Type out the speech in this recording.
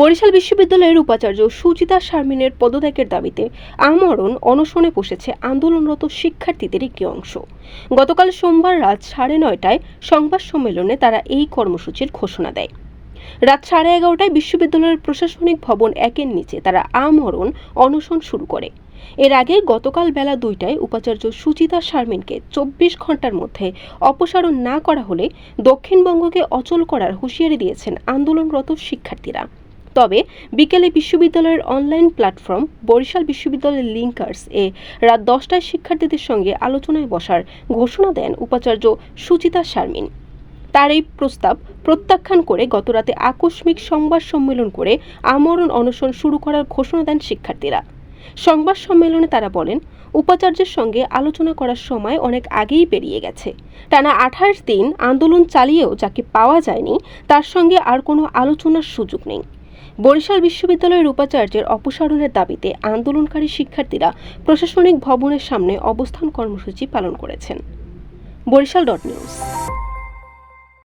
বরিশাল বিশ্ববিদ্যালয়ের উপাচার্য সুচিতা শারমিনের পদত্যাগের দাবিতে আমরণ অনশনে বসেছে আন্দোলনরত শিক্ষার্থীদের একটি অংশ। গতকাল সোমবার রাত সাড়ে নয়টায় সংবাদ সম্মেলনে তারা এই কর্মসূচির ঘোষণা দেয়। রাত সাড়ে এগারোটায় বিশ্ববিদ্যালয়ের প্রশাসনিক ভবন একের নিচে তারা আমরণ অনশন শুরু করে। এর আগে গতকাল বেলা দুইটায় উপাচার্য সুচিতা শারমিনকে চব্বিশ ঘণ্টার মধ্যে অপসারণ না করা হলে দক্ষিণবঙ্গকে অচল করার হুঁশিয়ারি দিয়েছেন আন্দোলনরত শিক্ষার্থীরা। তবে বিকেলে বিশ্ববিদ্যালয়ের অনলাইন প্ল্যাটফর্ম বরিশাল বিশ্ববিদ্যালয়ের লিঙ্কার্স এ রাত দশটায় শিক্ষার্থীদের সঙ্গে আলোচনায় বসার ঘোষণা দেন উপাচার্য সুচিতা শারমিন। তার এই প্রস্তাব প্রত্যাখ্যান করে গতরাতে আকস্মিক সংবাদ সম্মেলন করে আমরণ অনশন শুরু করার ঘোষণা দেন শিক্ষার্থীরা। সংবাদ সম্মেলনে তারা বলেন, উপাচার্যের সঙ্গে আলোচনা করার সময় অনেক আগেই পেরিয়ে গেছে। টানা আঠাশ দিন আন্দোলন চালিয়েও যাকে পাওয়া যায়নি, তার সঙ্গে আর কোনো আলোচনার সুযোগ নেই। বরিশাল বিশ্ববিদ্যালয়ের উপাচার্যের অপসারণের দাবিতে আন্দোলনকারী শিক্ষার্থীরা প্রশাসনিক ভবনের সামনে অবস্থান কর্মসূচি পালন করেছেন। Barishal dot news.